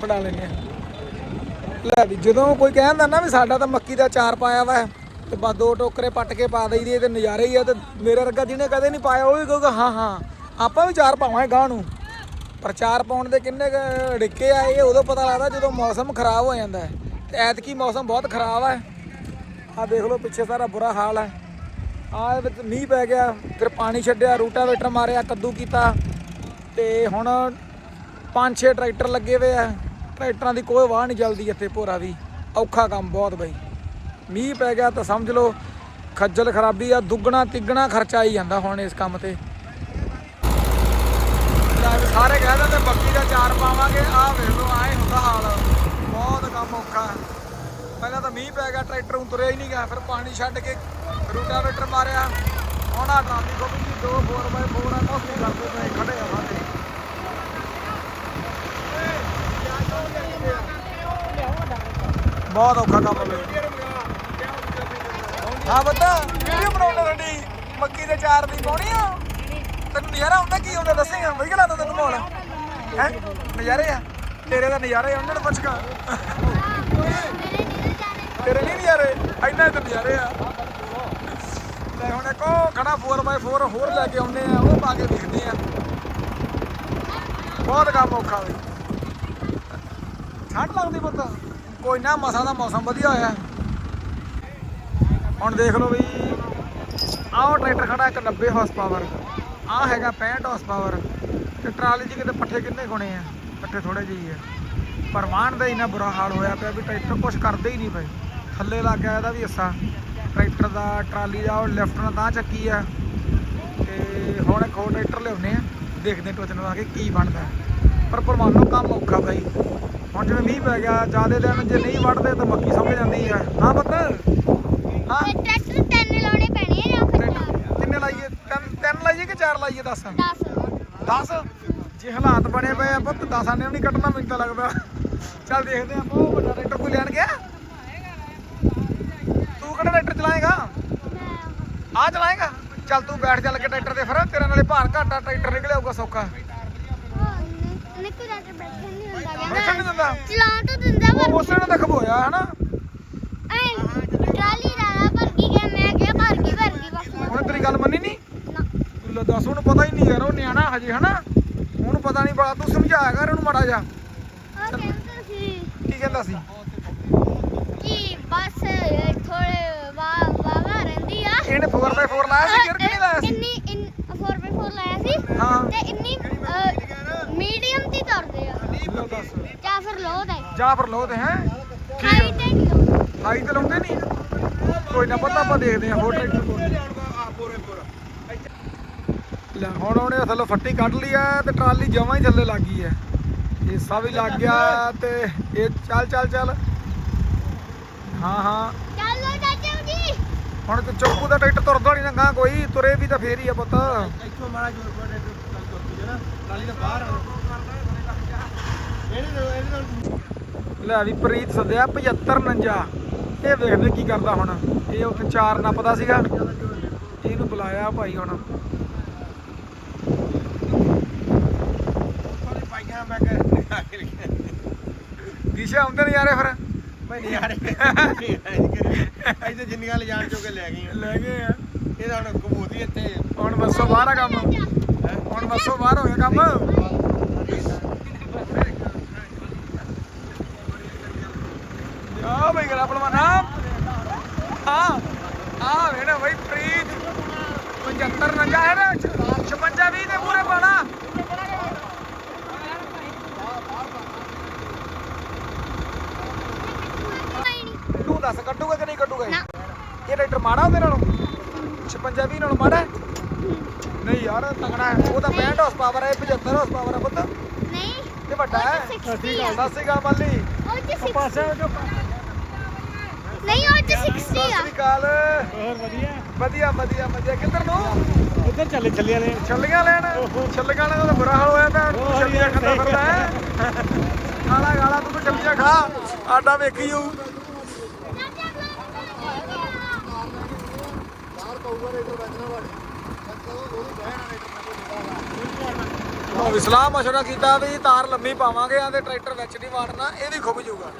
ਬਣਾ ਲੈਨੇ ਆ। ਲੈ ਵੀ ਜਦੋਂ ਕੋਈ ਕਹਿੰਦਾ ਨਾ ਵੀ ਸਾਡਾ ਤਾਂ ਮੱਕੀ ਦਾ ਚਾਰ ਪਾਇਆ ਵਾ, ਤੇ ਬਸ ਦੋ ਟੋਕਰੇ ਪੱਟ ਕੇ ਪਾ ਦਈਦੀ ਤੇ ਨਜ਼ਾਰੇ ਹੀ ਆ, ਤੇ ਮੇਰੇ ਵਰਗਾ ਜਿਹਨੇ ਕਦੇ ਨਹੀਂ ਪਾਇਆ, ਉਹ ਵੀ ਕਹੂਗਾ, ਹਾਂ ਹਾਂ, ਆਪਾਂ ਵੀ ਚਾਰ ਪਾਵਾਂਗੇ ਗਾਂ ਨੂੰ। ਪਰ ਚਾਰ ਪਾਉਣ ਦੇ ਕਿੰਨੇ ਕੁ ਡਿੱਕੇ ਆ, ਇਹ ਉਦੋਂ ਪਤਾ ਲੱਗਦਾ ਜਦੋਂ ਮੌਸਮ ਖਰਾਬ ਹੋ ਜਾਂਦਾ ਹੈ। ਤੇ ਐਤਕੀ ਮੌਸਮ ਬਹੁਤ ਖਰਾਬ ਹੈ ਆ ਦੇਖ ਲਓ, ਪਿੱਛੇ ਸਾਰਾ ਬੁਰਾ ਹਾਲ ਹੈ ਆ ਇਹ ਵਿੱਚ ਮੀਂਹ ਪੈ ਗਿਆ, ਫਿਰ ਪਾਣੀ ਛੱਡਿਆ, ਰੂਟਾਵੇਟਰ ਮਾਰਿਆ, ਕੱਦੂ ਕੀਤਾ। ਤੇ ਹੁਣ ਪੰਜ ਛੇ ਟਰੈਕਟਰ ਲੱਗੇ ਹੋਏ ਆ। ਟਰੈਕਟਰਾਂ ਦੀ ਕੋਈ ਵਾਹ ਨਹੀਂ ਜਲਦੀ ਇੱਥੇ ਭੋਰਾ ਵੀ। ਔਖਾ ਕੰਮ ਬਹੁਤ ਬਈ। ਮੀਂਹ ਪੈ ਗਿਆ ਤਾਂ ਸਮਝ ਲਓ, ਖੱਜਲ ਖਰਾਬੀ ਆ, ਦੁੱਗਣਾ ਤਿੱਗਣਾ ਖਰਚਾ ਆਈ ਜਾਂਦਾ ਹੁਣ ਇਸ ਕੰਮ ਤੇ। ਸਾਰੇ ਕਹਿ ਦਿੰਦੇ ਬੱਕੀ ਦਾ ਚਾਰ ਪਾਵਾਂਗੇ, ਆਹ ਵੇਖ ਲਓ, ਆਏ ਹੁੰਦਾ ਹਾਲ। ਬਹੁਤ ਕੰਮ ਔਖਾ। ਪਹਿਲਾਂ ਤਾਂ ਮੀਂਹ ਪੈ ਗਿਆ, ਟਰੈਕਟਰ ਨੂੰ ਤੁਰਿਆ ਹੀ ਨਹੀਂ ਗਿਆ, ਫਿਰ ਪਾਣੀ ਛੱਡ ਕੇ ਰੂਟਾਵੇਟਰ ਮਾਰਿਆ। ਹੁਣ ਆ ਟਰਾਲੀ ਖੋਲ ਗਈ ਦੋ 4x4 ਆ ਮੋਸਟਲੀ ਕਰਦੇ ਪਏ ਖੜੇ ਆ ਸਾਰੇ। ਬਹੁਤ ਔਖਾ ਕੰਮ ਹੈ। ਹਾਂ ਬੱਤਾ ਵੀਡੀਓ ਬਣਾਉਣਾ ਸਾਡੀ ਮੱਕੀ ਦੇ ਚਾਰ ਦੀ ਪਾਉਣੀ ਆ। ਤੈਨੂੰ ਨਜ਼ਾਰਾ ਆਉਂਦਾ ਕੀ ਆਉਂਦਾ ਦੱਸੇਗਾ? ਵਧੀਆ ਲੱਗਦਾ ਤੈਨੂੰ ਮਾਹੌਲ ਹੈ? ਨਜ਼ਾਰੇ ਆ। ਤੇਰੇ ਦਾ ਨਜ਼ਾਰੇ ਆ, ਉਹਨਾਂ ਨੂੰ ਪੁੱਛਗਾ ਤੇਰੇ ਨਹੀਂ ਨਜ਼ਾਰੇ, ਇੰਨਾ ਤੇ ਨਜ਼ਾਰੇ ਆ। ਲੈ ਹੁਣ ਇੱਕ ਉਹ ਖੜਾ 4x4 ਹੋਰ ਲੈ ਕੇ ਆਉਂਦੇ ਆ, ਉਹ ਪਾ ਕੇ ਦੇਖਦੇ ਆ। ਬਹੁਤ ਕੰਮ ਔਖਾ ਵੇ। ਠੰਡ ਲੱਗਦੀ ਪੁੱਤ। ਕੋਈ ਨਾ, ਮਸਾ ਦਾ ਮੌਸਮ ਵਧੀਆ ਹੋਇਆ। ਹੁਣ ਦੇਖ ਲਓ ਵੀ, ਆਹ ਟਰੈਕਟਰ ਖੜਾ ਇੱਕ 90 ਹਾਰਸ ਪਾਵਰ ਆਹ ਹੈਗਾ 65 ਹਾਰਸ ਪਾਵਰ ਤੇ ਟਰਾਲੀ 'ਚ ਕਿਤੇ ਪੱਠੇ ਕਿੰਨੇ ਗੁਣੇ ਆ? ਪੱਠੇ ਥੋੜੇ ਜਿਹੇ ਆ। ਪਰਵਾਨ ਦਾ ਇੰਨਾ ਬੁਰਾ ਹਾਲ ਹੋਇਆ ਪਿਆ ਵੀ ਟਰੈਕਟਰ ਕੁਝ ਕਰਦੇ ਹੀ ਨਹੀਂ ਪਏ। ਥੱਲੇ ਲੱਗ ਗਿਆ ਇਹਦਾ ਵੀ ਹਿੱਸਾ। ਟਰੈਕਟਰ ਦਾ ਟਰਾਲੀ ਦਾ ਉਹ ਲਿਫਟ ਨਾਲ ਤਾਂ ਚੱਕੀ ਆ। ਤੇ ਹੁਣ ਇੱਕ ਹੋਰ ਟਰੈਕਟਰ ਲਿਆਉਨੇ ਆ। ਦੇਖਦੇ ਟੋਚਨ ਲਵਾ ਕੇ ਕੀ ਬਣਦਾ। ਪਰ ਪਰਮਾਨੂ ਕੰਮ ਔਖਾ ਬਾਈ। ਹੁਣ ਜਿਵੇਂ ਮੀਂਹ ਪੈ ਗਿਆ ਜਿਆਦੇ ਦਿਨ ਜੇ ਨਹੀਂ ਵੱਢਦੇ ਤਾਂ ਮੱਕੀ ਸੁੱਕ ਜਾਂਦੀ ਆ ਹਾਂ ਪੁੱਤ? ਹਾਂ। ਟਰੈਕਟਰ ਤਿੰਨ ਲਾਉਣੇ ਪੈਣੇ ਆ ਜਾਂ ਫਿਰ ਕਿੰਨੇ ਲਾਈਏ? ਤਿੰਨ ਤਿੰਨ ਲਾਈਏ ਕਿ ਚਾਰ ਲਾਈਏ ਦੱਸ? 10 10 ਜੇ ਹਾਲਾਤ ਬਣੇ ਪਏ ਆ ਪੁੱਤ 10 ਨੇ ਵੀ ਨਹੀਂ ਕੱਟਣਾ ਮੈਨੂੰ ਤਾਂ ਲੱਗਦਾ। ਚੱਲ ਦੇਖਦੇ ਆ ਬਹੁਤ ਵੱਡਾ ਟਰੈਕਟਰ ਕੋਈ ਲੈਣ ਗਿਆ? ਤੂੰ ਕਿਹੜਾ ਟਰੈਕਟਰ ਚਲਾਏਗਾ? ਆ ਚਲਾਏਗਾ? ਚੱਲ ਤੂੰ ਬੈਠ ਚੱਲ ਕੇ ਟਰੈਕਟਰ ਤੇ ਫਿਰ ਤੇਰੇ ਨਾਲੇ ਭਾਰ ਘਾਟਾ ਟਰੈਕਟਰ ਨਿਕਲਿਆ ਹੋਊਗਾ ਸੌਖਾ ਨਿੱਕੂ ਜਾ ਕੇ ਬੈਠਣ ਨਹੀਂ ਹੁੰਦਾ ਬੈਠਣ ਨਹੀਂ ਦਿੰਦਾ। ਚਲਾਉਣ ਤਾਂ ਦਿੰਦਾ ਪਰ ਉਹ ਉਸੇ ਨੇ ਤਾਂ ਖਬੋਇਆ ਹਨਾ? ਐ ਟਰਾਲੀ ਰਾਣਾ ਭਰ ਗਈ ਗਿਆ ਮੈਂ ਕਿਹਾ ਭਰ ਗਈ ਭਰ ਗਈ ਬਸ ਹੁਣ ਤੇਰੀ ਗੱਲ ਮੰਨੀ ਨਹੀਂ ਤੂੰ ਲੈ ਦੱਸ ਉਹਨੂੰ ਪਤਾ ਹੀ ਨਹੀਂ ਯਾਰ ਉਹ ਨਿਆਣਾ ਹਜੇ ਹਨਾ? ਉਹਨੂੰ ਪਤਾ ਨਹੀਂ ਬੜਾ ਤੂੰ ਸਮਝਾਇਆ ਕਰ ਉਹਨੂੰ ਮਾੜਾ ਜਾ ਕੀ ਕਹਿੰਦਾ ਸੀ? ਕਿ ਬਸ ਥੋੜੇ ਵਾ ਵਾਵਾ ਰਹਿੰਦੀ ਆ। ਇਹਨੇ 4x4 ਲਾਇਆ ਸੀ ਗਿਰ ਕੇ ਨਹੀਂ ਲਾਇਆ ਸੀ? ਇੰਨੀ 4x4 ਲਾਇਆ ਸੀ ਹਾਂ। ਤੇ ਇੰਨੀ ਮੀਡੀਅਮ ਦੀ ਤੁਰਦੇ ਆ। ਜਾਂ ਫਿਰ ਲੋ ਦਾ। ਜਾਂ ਫਿਰ ਲੋ ਤੇ ਹੈ? ਹਾਈ ਤੇ ਨਹੀਂ ਲਾਉਂਦੇ। ਹਾਈ ਤੇ ਲਾਉਂਦੇ ਨਹੀਂ? ਕੋਈ ਨਾ ਪਤਾ ਆਪਾਂ ਦੇਖਦੇ ਹਾਂ ਹੋਰ ਟਰੈਕਟਰ ਲੈ ਹੁਣ ਉਹਨੇ ਥੱਲੇ ਫੱਟੀ ਕੱਢ ਲਈ ਆ ਤੇ ਟਰਾਲੀ ਜਮਾਂ ਹੀ ਥੱਲੇ ਲੱਗ ਗਈ ਹੈ ਹਿੱਸਾ ਵੀ ਲੱਗ ਗਿਆ ਤੇ ਇਹ ਚੱਲ ਚੱਲ ਚੱਲ। ਹਾਂ ਹਾਂ। ਚੱਲੋ ਚਾਚਾ ਜੀ ਹੁਣ ਤੇ ਚੌਕੂ ਦਾ ਟਰੈਕਟਰ ਤੁਰਦਾ ਨਹੀਂ ਨੰਗਾ ਕੋਈ ਤੁਰੇ ਵੀ ਤਾਂ ਫੇਰ ਹੀ ਆ ਪੁੱਤ। ਇੱਥੋਂ ਮਾੜਾ ਜੋਰ ਕੋਲ ਟਰੈਕਟਰ ਚੱਲ ਤੁਰ ਨਾ। ਟਰਾਲੀ ਦਾ ਬਾਹਰ ਆ ਇਹਦੇ ਨਾਲ ਇਹਦੇ ਨਾਲ ਲੈ ਵੀ ਪ੍ਰੀਤ ਸੱਦਿਆ 75 49 ਇਹ ਵੇਖਦੇ ਕੀ ਕਰਦਾ ਹੁਣ। ਇਹ ਉੱਥੇ ਚਾਰ ਨੱਪਦਾ ਸੀਗਾ। ਇਹਨੂੰ ਬੁਲਾਇਆ ਭਾਈ ਹੁਣ। ਪਾਈਆਂ ਮੈਂ ਦਿਸ਼ਾ ਆਉਂਦੇ ਨੇ ਯਾਰੇ ਫਿਰ? ਮੈਂ ਨਹੀਂ ਯਾਰ ਇੱਥੇ ਜਿੰਨੀਆਂ ਲਿਜਾਣ ਚੋਂ ਕੇ ਲੈ ਗਈਆਂ ਲੈ ਗਏ ਆ। ਇਹਦਾ ਹੁਣ ਕਬੂਤੀ ਇੱਥੇ। ਹੁਣ ਬੱਸੋਂ ਬਾਹਰ ਆ ਕੰਮ। ਹੁਣ ਬੱਸੋਂ ਬਾਹਰ ਹੋ ਗਿਆ ਕੰਮ ਆ ਬਈ ਗਰਾ ਪਲਵਾਨਾ ਹਾਂ ਆ ਵੇਣਾ ਬਈ ਪ੍ਰੀਤ 75 ਨੰਜਾ ਹੈ ਨਾ 56 20 ਦੇ ਪੂਰੇ ਪਾਣਾ ਤੂੰ ਦੱਸ ਕੱਢੂਗਾ ਕਿ ਨਹੀਂ ਕੱਢੂਗਾ ਇਹ? ਨਾ। ਇਹ ਟਰੈਕਟਰ ਮਾੜਾ ਉਹਦੇ ਨਾਲੋਂ 56 20 ਨਾਲੋਂ ਮਾੜਾ ਹੈ? ਨਹੀਂ ਯਾਰ ਤਗੜਾ ਹੈ ਉਹ ਤਾਂ 65 ਹਾਰਸ ਪਾਵਰ ਹੈ ਇਹ 75 ਹਾਰਸ ਪਾਵਰ ਹੈ ਪੁੱਤ ਨਹੀਂ ਇਹ ਉਹ 'ਚ 60 ਆ। ਸਤਿ ਸ਼੍ਰੀ ਅਕਾਲ ਮੱਲੀ ਉਹ ਚ 60 ਪਾਸੇ ਹੋ ਜੋ ਨਹੀਂ ਉਹ ਚ 60 ਸਤਿ ਆ? ਸ਼੍ਰੀ ਅਕਾਲ। ਹੋਰ ਵਧੀਆ। ਵਧੀਆ ਵਧੀਆ ਵਧੀਆ। ਕਿੱਧਰ ਨੂੰ? ਉੱਧਰ ਚੱਲੇ ਚੱਲੇ ਵਾਲੇ। ਛੱਲੀਆਂ ਲੈਣ। ਛੱਲੀਆਂ ਵਾਲੇ ਦਾ ਬੁਰਾ ਹਾਲ ਹੋਇਆ ਪਿਆ। ਤੂੰ ਛੱਲੀਆਂ ਖਾਂਦਾ ਫਿਰਦਾ ਹੈ। ਗਾਲਾ ਗਾਲਾ ਤੂੰ ਤਾਂ ਛੱਲੀਆਂ ਖਾ। ਆਡਾ ਵੇਖੀ ਜਾਊ। ਬਾਹਰ ਪਊਗਾ ਰੇਟਰ ਵੱਜਣਾ ਵਾਲੇ ਉਹਦੀ ਬਹਿਣਾ ਰੇਟਰ ਉਹ ਵੀ ਸਲਾਹ ਮਸ਼ਵਰਾ ਕੀਤਾ ਵੀ ਤਾਰ ਲੰਮੀ ਪਾਵਾਂਗੇ ਆ ਤੇ ਟਰੈਕਟਰ ਵਿੱਚ ਨਹੀਂ ਵਾੜਨਾ, ਇਹ ਵੀ ਖੁੱਭ ਜਾਊਗਾ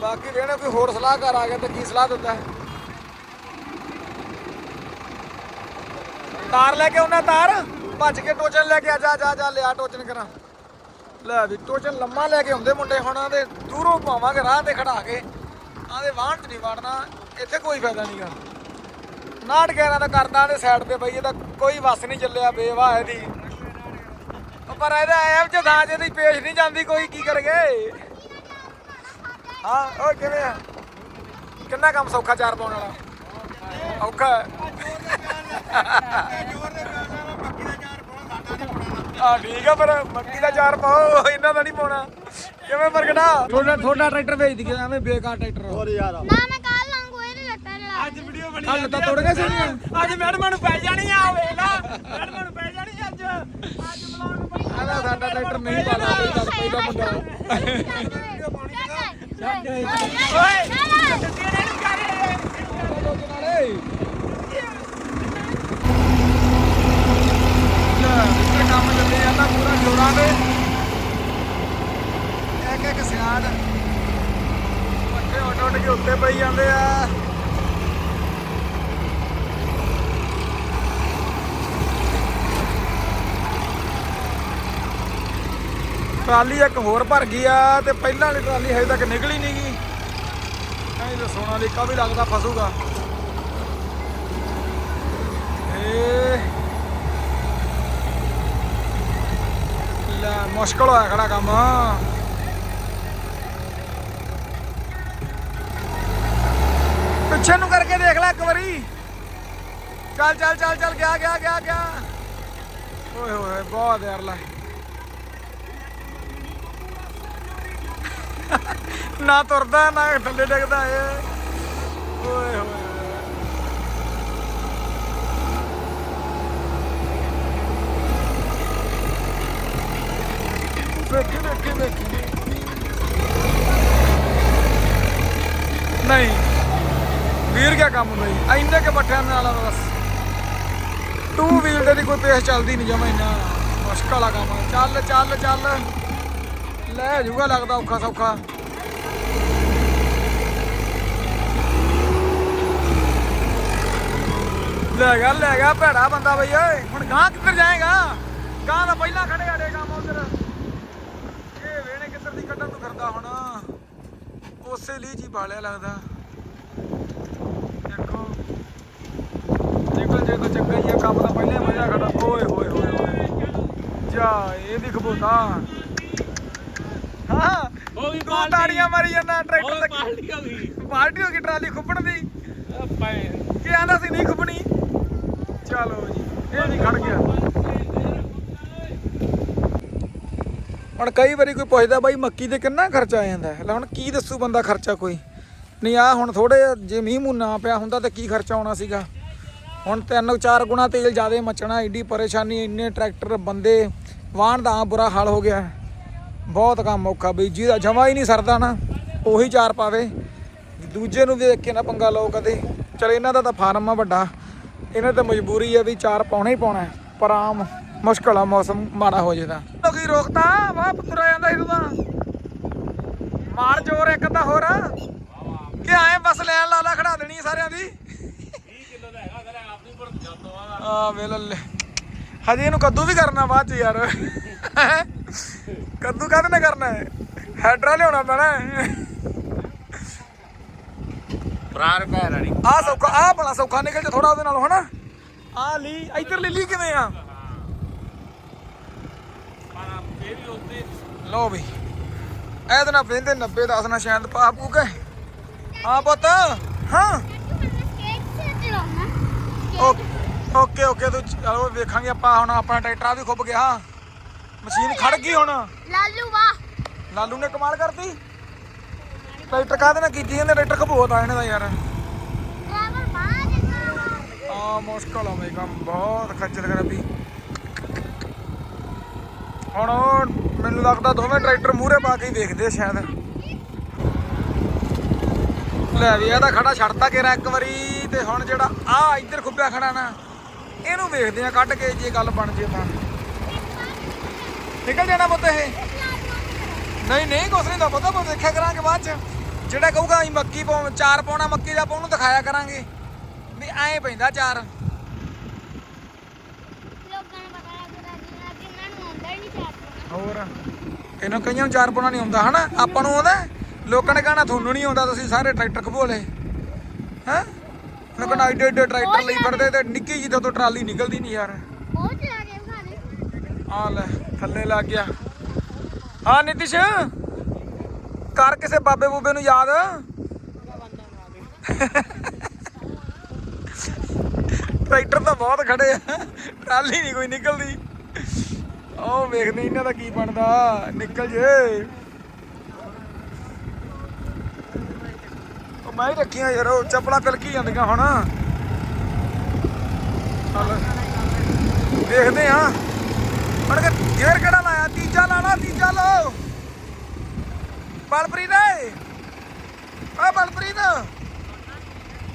ਬਾਕੀ ਜਿਹੜੇ ਕੋਈ ਹੋਰ ਸਲਾਹਕਾਰ ਆ ਗਿਆ ਤੇ ਕੀ ਸਲਾਹ ਦਿੰਦਾ ਹੈ। ਤਾਰ ਲੈ ਕੇ ਆਉਣਾ ਤਾਰ? ਭੱਜ ਕੇ ਟੋਚਨ ਲੈ ਕੇ ਆ, ਜਾ ਜਾ ਜਾ, ਲਿਆ ਟੋਚਨ ਕਰਾਂ। ਲੈ ਵੀ ਟੋਚਨ ਲੰਮਾ ਲੈ ਕੇ ਆਉਂਦੇ ਮੁੰਡੇ ਹੁਣ ਆਂਦੇ ਦੂਰੋਂ ਪਾਵਾਂਗੇ, ਰਾਹ ਤੇ ਖੜਾ ਕੇ। ਆਂਦੇ ਵਾਹਣ ਚ ਨਹੀਂ ਵੜਨਾ, ਇੱਥੇ ਕੋਈ ਫਾਇਦਾ ਨਹੀਂਗਾ ਨਾਟ ਕਹਿਣਾ ਤਾਂ ਕਰਦਾ ਤੇ ਸਾਈਡ ਤੇ ਬਈ ਇਹਦਾ ਕੋਈ ਵਸ ਨਹੀਂ ਚੱਲਿਆ ਬੇਵਾ ਇਹਦੀ। ਪਰ ਇਹਦਾ ਐਬ ਚ ਥਾਂ ਜਿਹਦੀ ਪੇਸ਼ ਨਹੀਂ ਜਾਂਦੀ ਕੋਈ ਕੀ ਕਰਗੇ ਹਾਂ ਉਹ ਕਿਵੇਂ ਆ? ਕਿੰਨਾ ਕੰਮ ਸੌਖਾ ਚਾਰ ਪਾਉਣ ਵਾਲਾ? ਔਖਾ ਆ ਠੀਕ ਆ ਪਰ ਮੱਕੀ ਦਾ ਚਾਰ ਪਾਓ ਇਹਨਾਂ ਦਾ ਨਹੀਂ ਪਾਉਣਾ। ਕਿਵੇਂ ਪ੍ਰਗਟਾ ਥੋੜਾ ਥੋੜਾ ਟਰੈਕਟਰ ਵੇਚ ਦਿਓ ਐਵੇਂ ਬੇਕਾਰ ਟਰੈਕਟਰ ਹੋਰ ਯਾਰ। ਨਾ ਮੈਂ ਕੱਲ ਲਾਂਗੂ ਇਹਦੇ ਲੱਤਾਂ ਲੜਾ ਅੱਜ ਵੀਡੀਓ ਬਣੀ ਹੱਲ ਤਾਂ ਤੋੜ ਗਏ ਸੀ ਅੱਜ ਮੈਡਮਾਂ ਨੂੰ ਪੈ ਜਾਣੀ ਆ ਵੇਲਾ ਮੈਡਮਾਂ ਨੂੰ ਪੈ ਜਾਣੀ ਅੱਜ ਅੱਜ ਬਲੌਗ ਬਣੀ ਆਦਾ ਟਰੈਕਟਰ ਨਹੀਂ ਪਾਣਾ ਪਹਿਲਾ ਮੁੰਡਾ ਓਏ ਤੇਰੇ ਨੂੰ ਕਰੇ ਕੰਮ ਚੱਲੇ ਜਾਂਦਾ ਪੂਰਾ ਜੋਰਾਂ ਦੇ ਇੱਕ ਇੱਕ ਸਿਆੜ ਪੱਠੇ ਉੱਡ ਉੱਡ ਕੇ ਉੱਤੇ ਪਈ ਜਾਂਦੇ ਆ। ਟਰਾਲੀ ਇੱਕ ਹੋਰ ਭਰ ਗਈ ਆ ਤੇ ਪਹਿਲਾਂ ਵਾਲੀ ਟਰਾਲੀ ਹਜੇ ਤੱਕ ਨਿਕਲੀ ਨਹੀਂ ਗਈ ਇਹ ਤਾਂ ਸੋਨਾਲੀਕਾ ਵੀ ਲੱਗਦਾ ਫਸੂਗਾ। ਏ ਲੈ, ਮੁਸ਼ਕਲ ਹੋਇਆ ਖੜਾ ਕੰਮ। ਪਿੱਛੇ ਨੂੰ ਕਰਕੇ ਦੇਖ ਲੈ ਇੱਕ ਵਾਰੀ। ਚੱਲ ਚੱਲ ਚੱਲ ਚੱਲ, ਗਿਆ ਗਿਆ ਗਿਆ ਗਿਆ। ਓਏ ਹੋਏ, ਬਹੁਤ ਯਾਰ ਲੈ। ਨਾ ਤੁਰਦਾ, ਨਾ ਥੱਲੇ ਡਿੱਗਦਾ ਏ ਓਏ ਹੋਏ। ਵੇਖੀ ਵੇਖੀ ਵੇਖੀ। ਨਹੀਂ। ਵੀਰ ਕਿਆ ਕੰਮ ਨਹੀਂ ਇੰਨੇ ਕੇ ਪੱਠਿਆਂ ਨਾਲ ਬਸ। ਟੂ ਵੀਲ ਦੇ ਦੀ ਕੋਈ ਪੇਸ ਚੱਲਦੀ ਨਹੀਂ ਜਮਾ ਇੰਨਾ। ਮੁਸ਼ਕਲ ਵਾਲਾ ਕੰਮ। ਚੱਲ ਚੱਲ ਚੱਲ। ਲੈ ਜੂਗਾ ਲੱਗਦਾ ਔਖਾ ਸੌਖਾ। ਲੈ ਗਿਆ ਲੈ ਗਿਆ ਭੈੜਾ ਬੰਦਾ ਬਈ, ਓਏ। ਹੁਣ ਗਾਂ ਕਿੱਧਰ ਜਾਏਗਾ? ਗਾਂ ਦਾ ਪਹਿਲਾਂ ਖੜੇ ਆੜੇ ਕੰਮ ਉਧਰ। ਇਹ ਵੇਣੇ ਕਿੱਧਰ ਦੀ ਕੱਢਣ ਨੂੰ ਫਿਰਦਾ ਹੁਣ? ਉਸੇ ਲਈ ਜੀ ਬਾਲਿਆ ਲੱਗਦਾ। ਦੇਖੋ। ਨਿਕਲ ਜੇ ਤਾਂ ਚੰਗਾ ਹੀ ਆ, ਕੰਮ ਤਾਂ ਪਹਿਲਾਂ ਮਜ਼ਾ ਖੜਾ ਓਏ, ਹੋਏ ਹੋਏ ਹੋਏ। ਜਾ, ਇਹ ਦੀ ਖਬੋਤਾ। ਤੂੰ। ਤਾੜੀਆਂ ਮਾਰੀ ਜਾਂਦਾ ਟਰੈਕਟਰ ਲੱਗੀ ਪਾਲਟੀ ਹੋ ਗਈ। ਪਾਰਟੀ ਹੋ ਗਈ ਟਰਾਲੀ ਖੁੱਬਣ ਦੀ। ਕੀ ਆਂਦਾ ਸੀ ਨਹੀਂ ਖੁੱਬਣੀ ਚਲੋ ਜੀ ਇਹ ਵੀ ਖੜ ਗਿਆ। ਹੁਣ ਕਈ ਵਾਰੀ ਕੋਈ ਪੁੱਛਦਾ ਬਾਈ ਮੱਕੀ ਤੇ ਕਿੰਨਾ ਖਰਚਾ ਆ ਜਾਂਦਾ? ਲੈ ਹੁਣ ਕੀ ਦੱਸੂ ਬੰਦਾ ਖਰਚਾ ਕੋਈ? ਨਹੀਂ ਆ ਹੁਣ ਥੋੜੇ ਜੇ ਮੀਂਹ ਮੂੰਹ ਨਾ ਪਿਆ ਹੁੰਦਾ ਤੇ ਕੀ ਖਰਚਾ ਆਉਣਾ ਸੀਗਾ? ਹੁਣ ਤਿੰਨ ਚਾਰ ਗੁਣਾ ਤੇਲ ਜ਼ਿਆਦੇ ਮਚਣਾ ਏਡੀ ਪਰੇਸ਼ਾਨੀ ਇੰਨੇ ਟਰੈਕਟਰ ਬੰਦੇ ਵਾਹਣ ਦਾ ਬੁਰਾ ਹਾਲ ਹੋ ਗਿਆ। ਬਹੁਤ ਕੰਮ ਔਖਾ ਬਈ, ਜਿਹਦਾ ਜਮਾ ਹੀ ਨਹੀਂ ਸਰਦਾ ਨਾ, ਉਹੀ ਚਾਰ ਪਾਵੇ। ਦੂਜੇ ਨੂੰ ਵੇਖ ਕੇ ਨਾ ਪੰਗਾ ਲਓ ਕਦੇ। ਚਲ ਇਹਨਾਂ ਦਾ ਤਾਂ ਫਾਰਮ ਆ ਵੱਡਾ। ਇਹਨਾਂ ਤੇ ਮਜਬੂਰੀ ਹੈ ਵੀ ਚਾਰ ਪਾਉਣਾ ਹੀ ਪਾਉਣਾ ਪਰ ਆਮ ਮੁਸ਼ਕਲ ਆ ਮੌਸਮ ਮਾੜਾ ਹੋ ਜੇ ਤਾਂ। ਲੋਕੀ ਰੋਕਤਾ ਵਾਹ ਤੁਰਿਆ ਜਾਂਦਾ ਇਹ ਤਾਂ ਮਾਰ ਜੋਰ ਇੱਕ ਤਾਂ ਹੋਰ। ਕਿ ਆਏ ਬਸ ਲੈਣ ਲਾ ਲਾ ਖੜਾ ਦੇਣੀ ਸਾਰਿਆਂ ਦੀ। 20 ਕਿਲੋ ਦਾ ਹੈਗਾ ਅਗਰ ਆਪਣੀ ਪਰ ਜਾਂਦਾ ਆ ਵੇਲ ਹਜੇ ਇਹਨੂੰ ਕੱਦੂ ਵੀ ਕਰਨਾ ਬਾਅਦ ਚ ਯਾਰ। ਕੱਦੂ ਕਾਹਦੇ ਨਾਲ ਕਰਨਾ ਹੈ ਹੈਡਰਾ ਲਿਆਉਣਾ ਪੈਣਾ ਹੈ ਫਰਾਰ ਪੈ ਰਣੀ ਆ ਸੌਖਾ ਆ ਬੜਾ ਸੌਖਾ ਨਿਕਲ ਜਾ ਥੋੜਾ ਉਹਦੇ ਨਾਲ ਹਨਾ? ਆ ਲੀ ਇੱਧਰ ਲਈ ਕਿਵੇਂ ਆ? ਇਹ ਵੀ। ਇਹਦੇ ਨਾਲ ਪੈਂਦੇ 90 10 ਨਾਲ ਸ਼ਾਇਦ ਪਾ ਪੂ ਕੇ। ਹਾਂ ਪੁੱਤ ਹਾਂ। ਓਕੇ ਓਕੇ ਤੂੰ ਚਲੋ ਵੇਖਾਂਗੇ ਆਪਾਂ ਹੁਣ ਆਪਣਾ ਟਰੈਕਟਰ ਆ ਵੀ ਖੁੱਬ ਗਿਆ। ਮਸ਼ੀਨ ਖੜ ਗਈ ਹੁਣ। ਲਾਲੂ ਵਾਹ। ਲਾਲੂ ਨੇ ਕਮਾਲ ਕਰਤੀ। ਟਰੈਕਟਰ ਕਾਹਦੇ ਨਾਲ ਕੀਤੀ ਇਹਨੇ ਟਰੈਕਟਰ ਖਬੋਤਾ ਇਹਨੇ ਦਾ ਯਾਰ। ਡਰਾਈਵਰ ਬਾਹਰ ਆ ਮੁਸ਼ਕਲ ਆ ਬਈ ਕੰਮ ਬਹੁਤ ਖੱਜਲ ਖਰਾਬੀ। ਹੁਣ ਉਹ ਮੈਨੂੰ ਲੱਗਦਾ ਦੋਵੇਂ ਟਰੈਕਟਰ ਮੂਹਰੇ ਪਾ ਕੇ ਹੀ ਦੇਖਦੇ ਆ ਸ਼ਾਇਦ। ਲੈ ਵੀ ਇਹਦਾ ਖੜਾ ਛੱਡਤਾ ਕੇ ਇੱਕ ਵਾਰੀ ਤੇ ਹੁਣ ਜਿਹੜਾ ਆ ਇੱਧਰ ਖੁੱਬਿਆ ਖੜਾ ਨਾ ਇਹਨੂੰ ਵੇਖਦੇ ਆ ਕੱਢ ਕੇ ਜੇ ਗੱਲ ਬਣ ਜੇ ਤਾਂ। ਨਿਕਲ ਜਾਣਾ ਪੁੱਤ ਇਹ। ਨਹੀਂ ਨਹੀਂ ਕੁਛ ਨਹੀਂ ਦਾ ਪਤਾ ਪਰ ਦੇਖਿਆ ਕਰਾਂਗੇ ਬਾਅਦ ਚ। ਜਿਹੜਾ ਕਹੂਗਾ ਅਸੀਂ ਮੱਕੀ ਪਾਉਂ ਚਾਰ ਪਾਉਣਾ ਮੱਕੀ ਦਾ ਪਾਉਣ ਨੂੰ ਦਿਖਾਇਆ ਕਰਾਂਗੇ। ਵੀ ਐਂ ਪੈਂਦਾ ਚਾਰ। ਹੋਰ? ਇਹਨਾਂ ਕਈਆਂ ਨੂੰ ਚਾਰ ਪਾਉਣਾ ਨਹੀਂ ਆਉਂਦਾ ਹਨਾ? ਆਪਾਂ ਨੂੰ ਆਉਂਦਾ ਲੋਕਾਂ ਨੇ ਕਹਣਾ ਤੁਹਾਨੂੰ ਨਹੀਂ ਆਉਂਦਾ ਤੁਸੀਂ ਸਾਰੇ ਟਰੈਕਟਰ ਖਬੋਲੇ ਹੈ? ਲੋਕਾਂ ਨੇ ਐਡੇ ਐਡੇ ਟਰੈਕਟਰ ਲਈ ਫਿਰਦੇ ਤੇ ਨਿੱਕੀ ਜੀ ਤੋਂ ਟਰਾਲੀ ਨਿਕਲਦੀ ਨਹੀਂ ਯਾਰ। ਆ ਲੈ, ਥੱਲੇ ਲੱਗ ਗਿਆ। ਹਾਂ, ਨਿਤਿਸ਼, ਕਰ ਕਿਸੇ ਬਾਬੇ ਬੂਬੇ ਨੂੰ ਯਾਦ। ਟਰੈਕਟਰ ਤਾਂ ਬਹੁਤ ਖੜੇ ਆ, ਟਰਾਲੀ ਨਹੀਂ ਕੋਈ ਨਿਕਲਦੀ। ਉਹ ਵੇਖਦੇ ਇਹਨਾਂ ਦਾ ਕੀ ਬਣਦਾ, ਨਿਕਲ ਜੇ। ਉਹ ਮੈਂ ਹੀ ਰੱਖੀਆਂ ਯਾਰ, ਉਹ ਚੱਪਲਾਂ ਤਿਲਕੀ ਜਾਂਦੀਆਂ ਹੁਣ। ਚੱਲ ਦੇਖਦੇ ਆ ਹੁਣ ਕਿ ਗੇਅਰ ਕਿਹੜਾ ਲਾਇਆ? ਤੀਜਾ ਲਾਣਾ ਤੀਜਾ ਲਓ। ਬਲਪ੍ਰੀਤ ਏ। ਓ ਬਲਪ੍ਰੀਤ।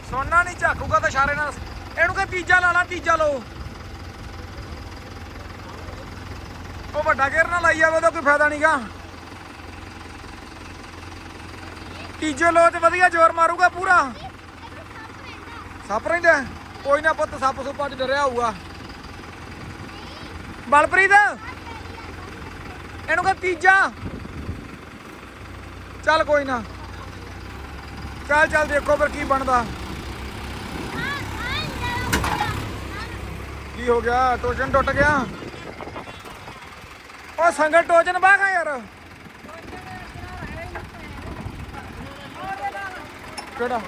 ਸੋਨਾ ਨਹੀਂ ਝਾਕੂਗਾ ਤਾਂ ਇਸ਼ਾਰੇ ਨਾਲ। ਇਹਨੂੰ ਕਿ ਤੀਜਾ ਲਾਣਾ ਤੀਜਾ ਲਓ। ਉਹ ਵੱਡਾ ਗੇਅਰ ਨਾ ਲਾਈ ਜਾਵੇ ਉਹਦਾ ਕੋਈ ਫਾਇਦਾ ਨਹੀਂਗਾ ਤੀਜੇ ਲੋ ਚ ਵਧੀਆ ਜ਼ੋਰ ਮਾਰੂਗਾ ਪੂਰਾ। ਸੱਪ ਰਹਿੰਦਾ। ਕੋਈ ਨਾ ਪੁੱਤ ਸੱਪ ਸੁੱਪਾਂ ਚ ਡਰਿਆ ਹੋਊਗਾ। ਬਲਪ੍ਰੀਤ, ਇਹਨੂੰ ਕਹ ਤੀਜਾ। ਚੱਲ ਕੋਈ ਨਾ। ਚੱਲ ਚੱਲ ਦੇਖੋ ਫਿਰ ਕੀ ਬਣਦਾ। ਕੀ ਹੋ ਗਿਆ? ਟੋਜਨ ਟੁੱਟ ਗਿਆ। ਉਹ ਸੰਗਲ ਟੋਜਨ ਬਾਗਾ ਯਾਰ। ਕਿਹੜਾ?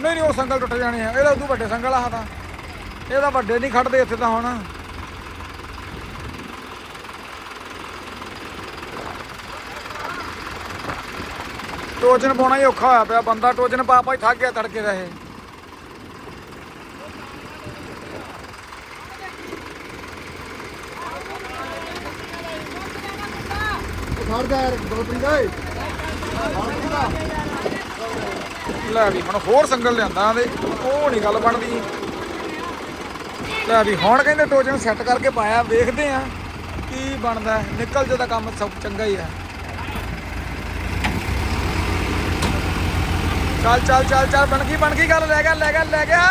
ਨਹੀਂ ਨਹੀਂ, ਉਹ ਸੰਗਲ ਟੁੱਟ ਜਾਣੇ ਆ। ਇਹਦਾ ਉਦੋਂ ਵੱਡੇ ਸੰਗਲ ਆ ਤਾਂ। ਇਹਦਾ ਵੱਡੇ ਨਹੀਂ ਖੜਦੇ ਇੱਥੇ ਤਾਂ ਹੁਣ। ਟੋਜਨ ਪਾਉਣਾ ਹੀ ਔਖਾ ਹੋਇਆ ਪਿਆ ਬੰਦਾ ਟੋਜਨ ਪਾ ਪਾ ਹੀ ਥੱਕ ਗਿਆ ਤੜਕੇ ਦਾ ਇਹ। ਖੜਦਾ ਯਾਰ ਬਲਪ੍ਰੀਤ ਓਏ। ਲੈ ਵੀ ਹੁਣ ਹੋਰ ਸੰਗਲ ਲਿਆਂਦਾ ਤੇ ਉਹ ਨਹੀਂ ਗੱਲ ਬਣਦੀ। ਲੈ ਵੀ ਹੁਣ ਕਹਿੰਦੇ ਟੋਜਨ ਸੈੱਟ ਕਰਕੇ ਪਾਇਆ ਵੇਖਦੇ ਆ ਕੀ ਬਣਦਾ। ਨਿਕਲ ਜੇ ਤਾਂ ਕੰਮ ਸਭ ਚੰਗਾ ਹੀ ਆ। ਚੱਲ ਚੱਲ ਚੱਲ ਚੱਲ, ਬਣ ਗਈ ਬਣ ਗਈ ਗੱਲ, ਲੈ ਗਿਆ ਲੈ ਗਿਆ ਲੈ ਗਿਆ।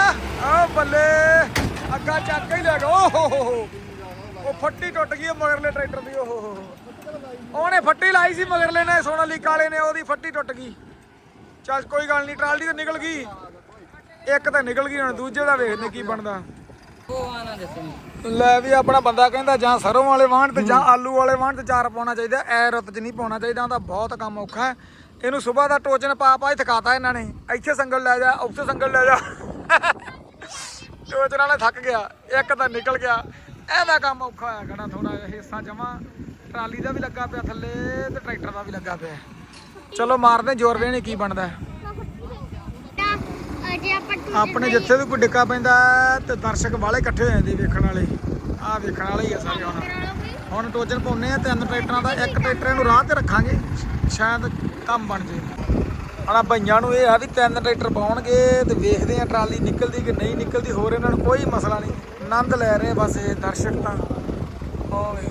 ਓ ਬੱਲੇ, ਅੱਗਾ ਚੱਕ ਕੇ ਹੀ ਲੈ ਗਿਆ। ਓ ਹੋ ਹੋ ਹੋ। ਉਹ ਫੱਟੀ ਟੁੱਟ ਗਈ ਮਗਰਲੇ ਟਰੈਕਟਰ ਦੀ, ਓ ਹੋ ਹੋ ਉਹਨੇ ਫੱਟੀ ਲਾਈ ਸੀ ਮਗਰਲੇ ਨੇ ਸੋਨਾਲੀ ਕਾਲੇ ਨੇ, ਉਹਦੀ ਫੱਟੀ ਟੁੱਟ ਗਈ। ਚੱਲ, ਕੋਈ ਗੱਲ ਨਹੀਂ ਟਰਾਲੀ ਤੇ ਨਿਕਲ ਗਈ। ਇੱਕ ਤਾਂ ਨਿਕਲ ਗਈ, ਹੁਣ ਦੂਜੇ ਦਾ ਵੇਖਦੇ ਕੀ ਬਣਦਾ। ਲੈ ਵੀ ਆਪਣਾ ਬੰਦਾ ਕਹਿੰਦਾ, ਜਾਂ ਸਰੋਂ ਵਾਲੇ ਵਾਹਣ ਤੇ ਜਾਂ ਆਲੂ ਵਾਲੇ ਵਾਹਣ ਤੇ ਚਾਰ ਪਾਉਣਾ ਚਾਹੀਦਾ, ਐ ਰੁੱਤ 'ਚ ਨਹੀਂ ਪਾਉਣਾ ਚਾਹੀਦਾ, ਉਹਦਾ ਬਹੁਤ ਕੰਮ ਔਖਾ ਹੈ। ਇਹਨੂੰ ਸਵੇਰ ਦਾ ਟੋਚਨ ਪਾ ਪਾ ਹੀ ਥਕਾਤਾ ਇਹਨਾਂ ਨੇ। ਇੱਥੇ ਸੰਗਲ ਲੈ ਜਾ, ਉੱਥੇ ਸੰਗਲ ਲੈ ਜਾ। ਟੋਚਨ ਵਾਲਾ ਥੱਕ ਗਿਆ, ਇੱਕ ਤਾਂ ਨਿਕਲ ਗਿਆ। ਇਹਦਾ ਕੰਮ ਔਖਾ ਹੋਇਆ ਖੜਾ ਥੋੜਾ ਜਿਹਾ, ਹਿੱਸਾ ਜਮਾ। ਟਰਾਲੀ ਦਾ ਵੀ ਲੱਗਾ ਪਿਆ ਥੱਲੇ ਤੇ ਟਰੈਕਟਰ ਦਾ ਵੀ ਲੱਗਾ ਪਿਆ। ਚਲੋ ਮਾਰਦੇ ਜ਼ੋਰ ਵੇਣੇ ਕੀ ਬਣਦਾ। ਆਪਣੇ ਜਿੱਥੇ ਵੀ ਕੋਈ ਡਿੱਕਾ ਪੈਂਦਾ ਤੇ ਦਰਸ਼ਕ ਵਾਲੇ ਇਕੱਠੇ ਹੋ ਜਾਂਦੇ ਵੇਖਣ ਵਾਲੇ। ਆਹ ਵੇਖਣ ਵਾਲੇ ਹੀ ਆ ਸਾਰੇ ਹੁਣ। ਹੁਣ ਟੋਜਨ ਪਾਉਨੇ ਆ ਤਿੰਨ ਟਰੈਕਟਰਾਂ ਦਾ, ਇੱਕ ਟਰੈਕਟਰ ਇਹਨੂੰ ਰਾਹ ਤੇ ਰੱਖਾਂਗੇ। ਸ਼ਾਇਦ ਕੰਮ ਬਣ ਜੇ। ਹਣਾ ਭਈਆਂ ਨੂੰ ਇਹ ਆ ਵੀ ਤਿੰਨ ਟਰੈਕਟਰ ਪਾਉਣਗੇ ਤੇ ਵੇਖਦੇ ਆ ਟਰਾਲੀ ਨਿਕਲਦੀ ਕਿ ਨਹੀਂ ਨਿਕਲਦੀ ਹੋਰ ਇਹਨਾਂ ਨੂੰ ਕੋਈ ਮਸਲਾ ਨਹੀਂ। ਆਨੰਦ ਲੈ ਰਹੇ ਬਸ ਇਹ ਦਰਸ਼ਕ ਤਾਂ। ਹੋਵੇ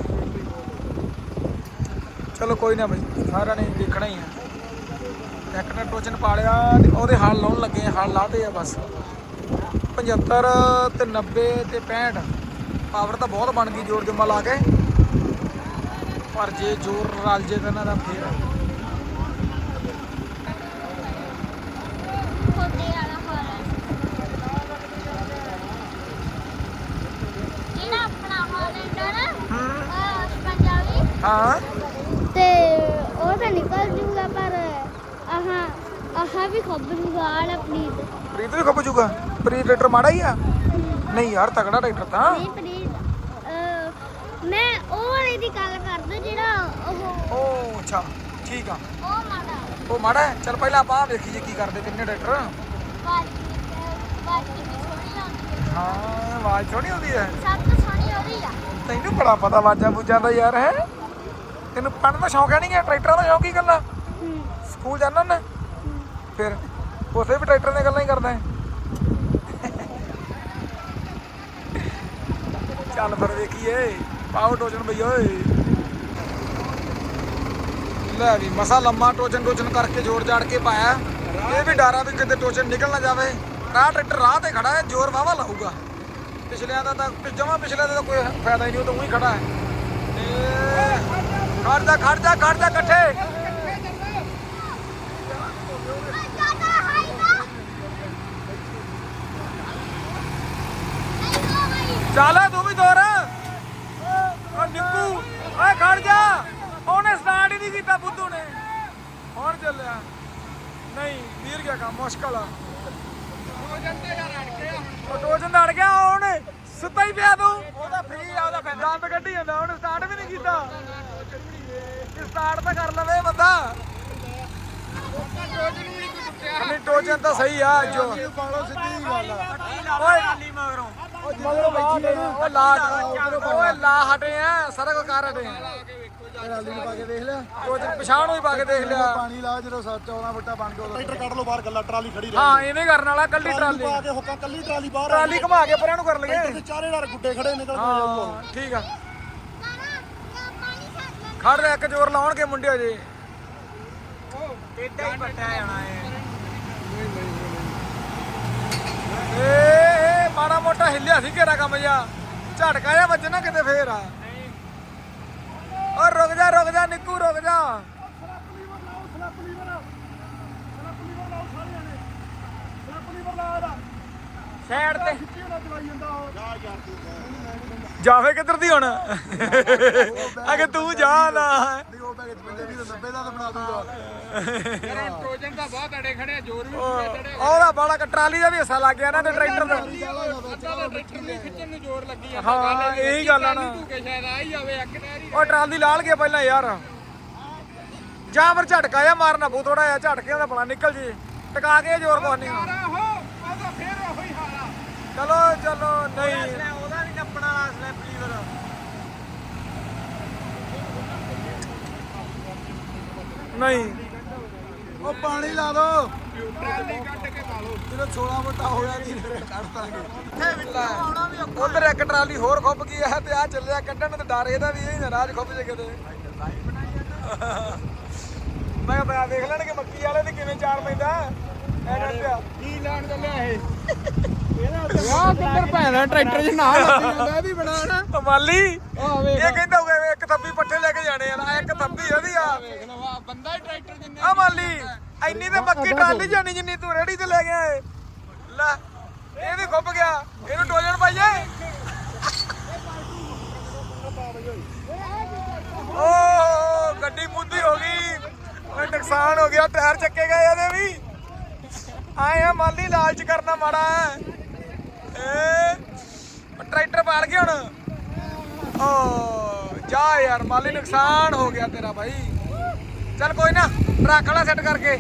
ਚਲੋ ਕੋਈ ਨਾ ਬਈ ਸਾਰਿਆਂ ਨੇ ਦੇਖਣਾ ਹੀ ਆ। ਇੱਕ ਨੇ ਟੋਚਨ ਪਾ ਲਿਆ ਤੇ ਉਹਦੇ ਹਲ ਲਾਉਣ ਲੱਗੇ ਆ, ਹਲ ਲਾਤੇ ਆ ਬਸ। 75 ਤੇ 90 ਤੇ 65 ਪਾਵਰ ਤਾਂ ਬਹੁਤ ਬਣ ਗਈ ਜੋਰ ਜਮਾ ਲਾ ਕੇ। ਪਰ ਜੇ ਜੋਰ ਰਲ ਜੇ ਤਾਂ ਇਹਨਾਂ ਦਾ ਫੇਰ ਖੋਦੇ ਵਾਲਾ ਹੋਰਾ ਜਿਹੜਾ ਆਪਣਾ ਹੋਲੈਂਡਰ ਉਹ ਪੰਜਾਬੀ ਹਾਂ। ਤੇ ਉਹ ਤਾਂ ਨਿਕਲ ਜੂਗਾ ਪਰ ਆਹ ਆਹ ਵੀ ਖਬਰੂਗਾ ਆਲਾ ਪਲੀਜ਼ ਪ੍ਰੀਤ। ਵੀ ਖੱਪ ਜੂਗਾ? ਪ੍ਰੀਤ ਟਰੈਕਟਰ ਮਾੜਾ ਹੀ ਆ? ਨਹੀਂ ਯਾਰ ਤਗੜਾ ਟਰੈਕਟਰ ਤਾਂ। ਨਹੀਂ ਪਲੀਜ਼ ਮੈਂ ਉਹ ਵਾਲੇ ਦੀ ਗੱਲ ਕਰਦਾ ਜਿਹੜਾ ਉਹ ਉਹ ਅੱਛਾ ਠੀਕ ਆ। ਉਹ ਮਾੜਾ। ਉਹ ਮਾੜਾ ਹੈ? ਚੱਲ ਪਹਿਲਾਂ ਆਪਾਂ ਆਹ ਵੇਖੀਏ ਕੀ ਕਰਦੇ ਕਿੰਨੇ ਟਰੈਕਟਰ ਬਾਕੀ ਬਾਕੀ ਵੀ ਸੋਹਣੀ ਆਉਂਦੀ ਹੈ। ਹਾਂ ਆਵਾਜ਼ ਥੋੜੀ ਆਉਂਦੀ ਹੈ। ਸਭ ਤੋਂ ਸੋਹਣੀ ਉਹਦੀ ਆ। ਤੈਨੂੰ ਬੜਾ ਪਤਾ ਵਾਜਾਂ ਬੂਜਾਂ ਦਾ ਯਾਰ ਹੈ? ਤੈਨੂੰ ਪੜਨ ਦਾ ਸ਼ੌਂਕ ਹੈ ਨਹੀਂ ਹੈ ਟਰੈਕਟਰਾਂ ਦਾ ਸ਼ੌਂਕ ਹੀ। ਗੱਲਾਂ ਸਕੂਲ ਜਾਂਦਾ ਨਾ ਫਿਰ ਉਥੇ ਵੀ ਟਰੈਕਟਰ ਦੀਆਂ ਗੱਲਾਂ ਹੀ ਕਰਦਾ ਹੈ। ਚੱਲ ਫਿਰ ਵੇਖੀਏ। ਪਾਓ ਟੋਜਨ ਬਈ ਓਏ। ਲੈ ਵੀ ਮਸਾ ਲੰਮਾ ਟੋਚਨ ਟੋਚਨ ਕਰਕੇ ਜੋੜ ਜਾੜ ਕੇ ਪਾਇਆ। ਇਹ ਵੀ ਡਾਰਾ ਵੀ ਕਿਤੇ ਟੋਚਨ ਨਿਕਲ ਨਾ ਜਾਵੇ। ਰਾਹ ਟਰੈਕਟਰ ਰਾਹ ਤੇ ਖੜਾ ਹੈ ਜ਼ੋਰ ਵਾਵਾ ਲਾਊਗਾ। ਪਿਛਲਿਆਂ ਦਾ ਤਾਂ ਜਮਾ ਪਿਛਲੇ ਦਾ ਤਾਂ ਕੋਈ ਫਾਇਦਾ ਹੀ ਨਹੀਂ ਉਹ ਤਾਂ ਉਹੀ ਖੜਾ ਹੈ। ਤੇ ਖੜ ਜਾ ਖੜ ਜਾ ਖੜ ਜਾ ਇਕੱਠੇ। ਚੱਲ ਤੂੰ ਵੀ ਦੌੜ। ਓ ਨਿੱਕੂ ਓਏ ਖੜ ਜਾ। ਉਹਨੇ ਸਟਾਰਟ ਹੀ ਨਹੀਂ ਕੀਤਾ ਬੁੱਧੂ ਨੇ। ਹੁਣ ਚੱਲਿਆ। ਨਹੀਂ ਵੀਰ ਗਿਆ ਕੰਮ ਮੁਸ਼ਕਲ ਆ। ਉਹ ਟੋਜਨ ਦਾ ਅੜ ਗਿਆ ਉਹਨੇ ਸੁੱਤਾ ਹੀ ਪਿਆ ਤੂੰ। ਉਹਦਾ ਫ੍ਰੀ ਆ ਉਹਦਾ ਦੰਦ ਕੱਢੀ ਜਾਂਦਾ ਉਹਨੇ ਸਟਾਰਟ ਵੀ ਨਹੀਂ ਕੀਤਾ। ਸਟਾਰਟ ਤਾਂ ਕਰ ਲਵੇ ਬੰਦਾ। ਨਹੀਂ ਟੋਜਨ ਤਾਂ ਸਹੀ ਆ ਜੋ। ਪਾਲੋ ਸਿੱਧੀ ਗੱਲ ਆ ਓਏ ਮਗਰੋਂ ਬੈਠੀ ਉਹ ਲਾ ਓਏ ਲਾ ਹਟੇ ਆ ਸਾਰਾ ਕੁਝ ਕਰ ਹਟੇ ਆ। ਟਰਾਲੀ ਨੂੰ ਪਾ ਕੇ ਦੇਖ ਲਿਆ ਟੋਜਨ ਪਛਾਣ ਹੋਈ ਪਾ ਕੇ ਦੇਖ ਲਿਆ। ਪਾਣੀ ਲਾ ਜਦੋਂ 14 ਫੁੱਟਾ ਬਣ ਗਿਆ ਟਰੈਕਟਰ ਕੱਢ ਲਓ ਬਾਹਰ ਗੱਲਾ ਟਰਾਲੀ ਖੜੀ ਹਾਂ ਕਰਨ ਵਾਲਾ ਕੱਲੀ ਟਰਾਲੀ ਪਾ ਕੇ ਹੁੱਕਾ ਕੱਲੀ ਟਰਾਲੀ ਬਾਹਰ ਆ। ਟਰਾਲੀ ਘੁਮਾ ਕੇ ਪਰਾਂ ਨੂੰ ਕਰ ਲਈਏ। ਤੇ ਚਾਰੇ ਨਾਲ ਗੁੱਡੇ ਖੜੇ ਨਿਕਲ ਕੇ ਹਾਂ ਠੀਕ ਆ। ਖੜ ਰਿਹਾ ਇੱਕ ਜ਼ੋਰ ਲਾਉਣਗੇ ਮੁੰਡੇ ਅਜੇ ਟੇਡਾ ਹੀ ਪੱਟਿਆ ਜਾਣਾ ਏ ਏ, ਮਾੜਾ ਮੋਟਾ ਹਿੱਲਿਆ ਸੀ ਘੇਰਾ ਕੰਮ ਜਾ ਝਟਕਾ ਜਾ ਵੱਜਣਾ ਕਿਤੇ ਫੇਰ। ਆ ਓ, ਰੁਕ ਜਾ ਰੁਕ ਜਾ, ਨਿੱਕੂ, ਰੁਕ ਜਾ। ਸਾਈਡ ਤੇ। ਜਾਵੇ ਕਿੱਧਰ ਦੀ ਹੁਣ? ਅਗੇ ਤੂੰ ਜਾ ਨਾ। ਨਹੀਂ ਉਹ ਪੈਕੇਜ ਬੰਦੇ ਵੀ 90 ਦਾ ਤਾਂ ਬਣਾ ਦੂੰਗਾ ਟੋਜਨ ਤਾਂ ਬਹੁਤ ਅੜੇ ਖੜੇ ਜ਼ੋਰ ਵੀ ਉਹ- ਉਹਦਾ ਬਾਲਾ ਕ- ਟਰਾਲੀ ਦਾ ਵੀ ਹਿੱਸਾ ਲੱਗ ਗਿਆ ਨਾ ਤੇ ਟਰੈਕਟਰ ਦਾ। ਟਰੈਕਟਰ ਨੂੰ ਖਿੱਚਣ ਨੂੰ ਜ਼ੋਰ ਲੱਗੀ ਆ ਹਾਂ ਇਹੀ ਗੱਲ ਆ ਨਾ। ਤੂੰ ਕਿ ਸ਼ਾਇਦ ਆ ਹੀ ਜਾਵੇ ਇੱਕ ਨਹਿਰੀ ਉਹ ਟਰਾਲੀ ਲਾਲ ਗਿਆ ਪਹਿਲਾਂ ਯਾਰ। ਜਾਂ ਫਿਰ ਝਟਕਾ ਜਾਂ ਮਾਰਨਾ ਬੂ ਥੋੜਾ ਜਿਹਾ ਝਟਕੇ ਦਾ ਭਲਾ ਨਿਕਲ ਜੀ। ਟਕਾ ਕੇ ਜ਼ੋਰ ਕੋਹ ਨਹੀਂ ਆਹੋ ਉਹਦਾ ਫੇਰ ਉਹੀ ਹਾਲ ਆ ਚਲੋ ਚਲੋ ਨਹੀਂ। ਉਹਦਾ ਨਹੀਂ ਨੱਪਣ ਵਾਲਾ ਸਲੈਪ ਲੀਵਰ ਨਹੀਂ। ਉਹ ਪਾਣੀ ਲਾ ਦੋ। ਟਰਾਲੀ ਕੱਢ ਕੇ ਪਾ ਲਓ ਜਦੋਂ 16 ਫੁੱਟਾ ਹੋਇਆ ਜੀ ਕੱਢ ਦਾਂਗੇ ਉਧਰ ਇੱਕ ਟਰਾਲੀ ਹੋਰ ਖੁੱਪ ਗਈ ਹੈ ਤੇ ਆ ਚੱਲਿਆ ਕੱਢਣ ਤੇ ਡਰ ਇਹਦਾ ਵੀ ਇਹ ਨਾ ਰਾਜ ਖੁੱਪ ਜੇ ਕਿਤੇ। ਮੈਂ ਕਿਹਾ ਪਿਆ ਦੇਖ ਲੈਣਗੇ ਮੱਕੀ ਵਾਲੇ ਤੇ ਕਿਵੇਂ ਚਾਰ ਪੈਂਦਾ। ਐ ਡੱਟਿਆ ਕੀ ਲੈਣ ਚੱਲਿਆ ਇਹ? ਵਾਹ ਕਿੱਧਰ ਭੈਣਾ ਟਰੈਕਟਰ 'ਚ ਨਾਲ ਲੱਗੀ ਜਾਂਦਾ ਇਹ ਵੀ ਬਣਾਣਾ ਮਾਲੀ ਇਹ ਕਹਿੰਦਾ ਹੋਗਾ ਇੱਕ ਥੱਬੀ ਪੱਠੇ ਲੈ ਕੇ ਜਾਣੇ ਆ ਇੱਕ ਥੱਬੀ ਇਹਦੀ ਆ। ਵੇਖ ਆ ਬੰਦਾ ਹੀ ਟਰੈਕਟਰ ਜਿੰਨੇ ਆ ਮਾਲੀ ਇੰਨੀ ਤੇ ਮੱਕੀ ਟਰਾਲੀ ਜਾਣੀ ਜਿੰਨੀ ਤੂੰ ਰੇੜੀ ਤੇ ਲੈ ਗਿਆ ਏ ਲੈ ਇਹ ਵੀ ਖੁੱਪ ਗਿਆ। ਇਹਨੂੰ ਟੋਜਣ ਪਾਈਏ। ਓ ਗੱਡੀ ਮੁੱਦੀ ਹੋ ਗਈ। ਓਏ ਨੁਕਸਾਨ ਹੋ ਗਿਆ ਟਾਇਰ ਚੱਕੇ ਗਏ ਇਹਦੇ ਵੀ। ਆਏ ਆ ਮਾਲੀ ਲਾਲਚ ਕਰਨਾ ਮਾੜਾ ਹੈ। ਏ ਟਰੈਕਟਰ ਪਾਲ ਗਿਆ ਹੁਣ। ਓ, ਜਾ ਯਾਰ, ਮਾਲੀ ਨੁਕਸਾਨ ਹੋ ਗਿਆ ਤੇਰਾ ਭਾਈ ਚੱਲ ਕੋਈ ਨਾ ਰੱਖ ਲੈ ਸੈੱਟ ਕਰਕੇ।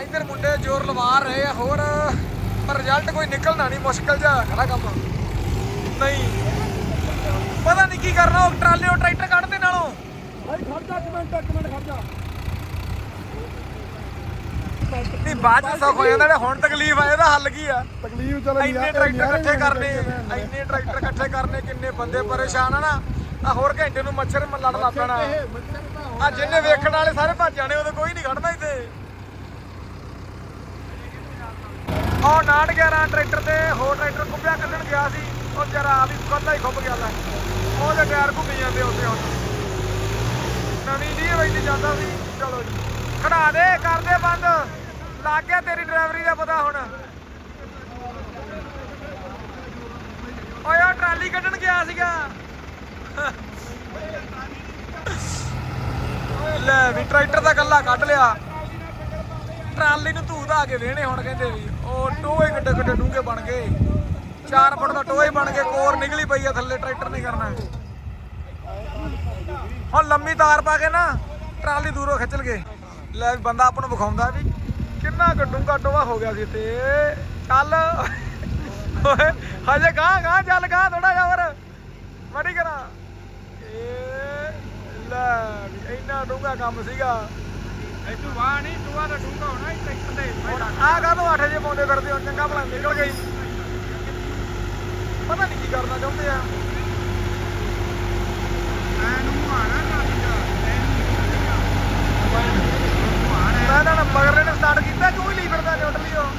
ਇੱਧਰ ਮੁੰਡੇ ਜ਼ੋਰ ਲਵਾ ਰਹੇ ਆ, ਹੋਰ, ਪਰ ਰਿਜ਼ਲਟ ਕੋਈ ਨਿਕਲਣਾ ਨਹੀਂ, ਮੁਸ਼ਕਲ ਜਿਹਾ ਖੜਾ ਕੰਮ। ਨਹੀਂ। ਪਤਾ ਨਹੀਂ ਕੀ ਕਰਨਾ, ਉਹ ਟਰਾਲੇ, ਉਹ ਟਰੈਕਟਰ ਕੱਢਦੇ ਨਾਲੋਂ। ਭਾਈ ਖੜ ਜਾ, ਇੱਕ ਮਿੰਟ ਇੱਕ ਮਿੰਟ ਖੜ ਜਾ। ਨਹੀਂ ਬਾਅਦ ਚ ਸੌਖ ਹੋ ਜਾਂਦਾ ਨੇ ਹੁਣ ਤਕਲੀਫ ਆ ਇਹਦਾ ਹੱਲ ਕੀ ਆ? ਤਕਲੀਫ ਚਲੋ ਇੰਨੇ ਟਰੈਕਟਰ ਇਕੱਠੇ ਕਰਨੇ ਇੰਨੇ ਟਰੈਕਟਰ ਇਕੱਠੇ ਕਰਨੇ ਕਿੰਨੇ ਬੰਦੇ ਪਰੇਸ਼ਾਨ ਆ ਨਾ। ਆ ਹੋਰ ਘੰਟੇ ਨੂੰ ਮੱਛਰ ਲੜ ਲੱਗ ਪੈਣਾ। ਆ ਜਿੰਨੇ ਵੇਖਣ ਵਾਲੇ ਸਾਰੇ ਭੱਜ ਜਾਣੇ ਉਹਦੇ ਕੋਈ ਨਹੀਂ ਖੜਨਾ ਇੱਥੇ। ਉਹ 911 ਟਰੈਕਟਰ ਤੇ ਹੋਰ ਟਰੈਕਟਰ ਕੁੱਬਿਆ ਕੱਢਣ ਗਿਆ ਸੀ ਉਹ ਜਰਾ ਆ ਵੀ ਕੱਲਾ ਹੀ ਖੁੱਬ ਗਿਆ ਲੈ। ਉਹਦੇ ਟਾਇਰ ਘੁੰਮੀ ਜਾਂਦੇ ਉੱਥੇ ਹੁਣ। ਨਵੀਂ ਦੀ ਵਿੱਚ ਜਾਂਦਾ ਸੀ ਚਲੋ ਜੀ। ਕਢਾ ਦੇ, ਕਰ ਦੇ ਬੰਦ। ਲੱਗ ਗਿਆ ਤੇਰੀ ਡਰਾਈਵਰੀ ਦਾ ਪਤਾ ਹੁਣ। ਓਏ, ਉਹ ਟਰਾਲੀ ਕੱਢਣ ਗਿਆ ਸੀਗਾ। ਲੈ ਵੀ, ਟਰੈਕਟਰ ਦਾ ਕੱਲਾ ਕੱਢ ਲਿਆ। ਟਰਾਲੀ ਨੂੰ ਧੂ ਧਾ ਕੇ ਵੇਹਣੇ ਹੁਣ ਕਹਿੰਦੇ ਵੀ, ਉਹ ਟੋਏ ਕਿੱਡੇ ਕਿੱਡੇ ਡੂੰਘੇ ਬਣ ਗਏ। 4 ਫੁੱਟ ਦਾ ਟੋਏ ਬਣ ਕੇ ਕੋਰ ਨਿਕਲੀ ਪਈ ਆ ਥੱਲੇ, ਟਰੈਕਟਰ ਨਹੀਂ ਕਰਨਾ। ਹੁਣ ਲੰਮੀ ਤਾਰ ਪਾ ਕੇ ਨਾ, ਟਰਾਲੀ ਦੂਰੋਂ ਖਿੱਚ ਲਗੇ ਲੈ ਬੰਦਾ ਆਪਾਂ ਨੂੰ ਵਿਖਾਉਂਦਾ ਵੀ ਕਿੰਨਾ ਡੂੰਘਾ ਟੋਆ ਹੋ ਗਿਆ ਸੀ ਤੇ ਚੱਲ। ਓਏ ਹਜੇ ਗਾਂ ਗਾਂ ਚੱਲ ਗਾਂ ਥੋੜਾ ਜਿਹਾ ਹੋਰ। ਮੜੀ ਕਰਾਂ। ਇਹ ਲੈ ਵੀ ਇੰਨਾ ਡੂੰਘਾ ਕੰਮ ਸੀਗਾ। ਐਤੂ ਵਾਹ ਨਹੀਂ ਤੂੰ ਆ ਤਾਂ ਡੂੰਗਾ ਹੋਣਾ ਦੇ ਪਹਿਲਾਂ ਆ ਕਾ ਤੋਂ 8 ਜੇ ਪਾਉਂਦੇ ਫਿਰਦੇ ਹੁਣ ਚੰਗਾ ਭਲਾ ਨਿਕਲ ਗਈ। ਪਤਾ ਨਹੀਂ ਕੀ ਕਰਨਾ ਚਾਹੁੰਦੇ ਆ। ਮੈਂ ਤਾਂ ਮਗਰਲੇ ਨੇ ਸਟਾਰਟ ਕੀਤਾ ਤੂੰ ਹੀ ਫਿਰਦਾ ਨਿਊਟਰਲੀ ਉਹ।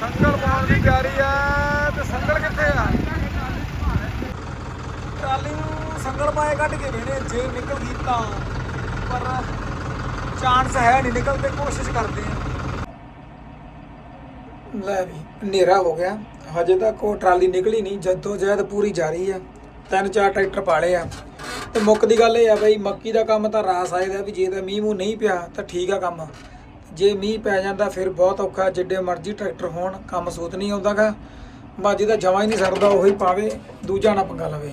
ਸੰਗਲ ਪਾਉਣ ਦੀ ਤਿਆਰੀ ਆ। ਟਰਾਲੀ ਨੂੰ ਸੰਗਲ ਪਾਏ ਕੱਢ ਕੇ ਵੇਨੇ ਜੇ ਨਿਕਲ ਗਈ ਤਾਂ। ਪਰ ਚਾਂਸ ਹੈ ਨਹੀਂ ਨਿਕਲਦੇ ਕੋਸ਼ਿਸ਼ ਕਰਦੇ ਆ। ਲੈ ਵੀ, ਹਨੇਰਾ ਹੋ ਗਿਆ। ਹਜੇ ਤੱਕ ਉਹ ਟਰਾਲੀ ਨਿਕਲੀ ਨਹੀਂ, ਜਦੋਂ ਜਹਿਦ ਪੂਰੀ ਜਾਰੀ ਆ। ਤਿੰਨ ਚਾਰ ਟਰੈਕਟਰ ਪਾਲੇ ਆ। ਤੇ ਮੁੱਕ ਦੀ ਗੱਲ ਇਹ ਆ ਬਈ, ਮੱਕੀ ਦਾ ਕੰਮ ਤਾਂ ਰਾਸ ਆਏਦਾ ਵੀ, ਜੇ ਤਾਂ ਮੀਂਹ ਮੂੰਹ ਨਹੀਂ ਪਿਆ ਤਾਂ ਠੀਕ ਆ ਕੰਮ। ਜੇ ਮੀਂਹ ਪੈ ਜਾਂਦਾ ਫਿਰ ਬਹੁਤ ਔਖਾ, ਜਿੱਡੇ ਮਰਜ਼ੀ ਟਰੈਕਟਰ ਹੋਣ, ਕੰਮ ਸੂਤ ਨਹੀਂ ਆਉਂਦਾਗਾ। ਬਾਜੀ ਦਾ ਜਮਾ ਹੀ ਨਹੀਂ ਸਰਦਾ, ਉਹੀ ਪਾਵੇ, ਦੂਜਾ ਨਾ ਪੰਗਾ ਲਵੇ।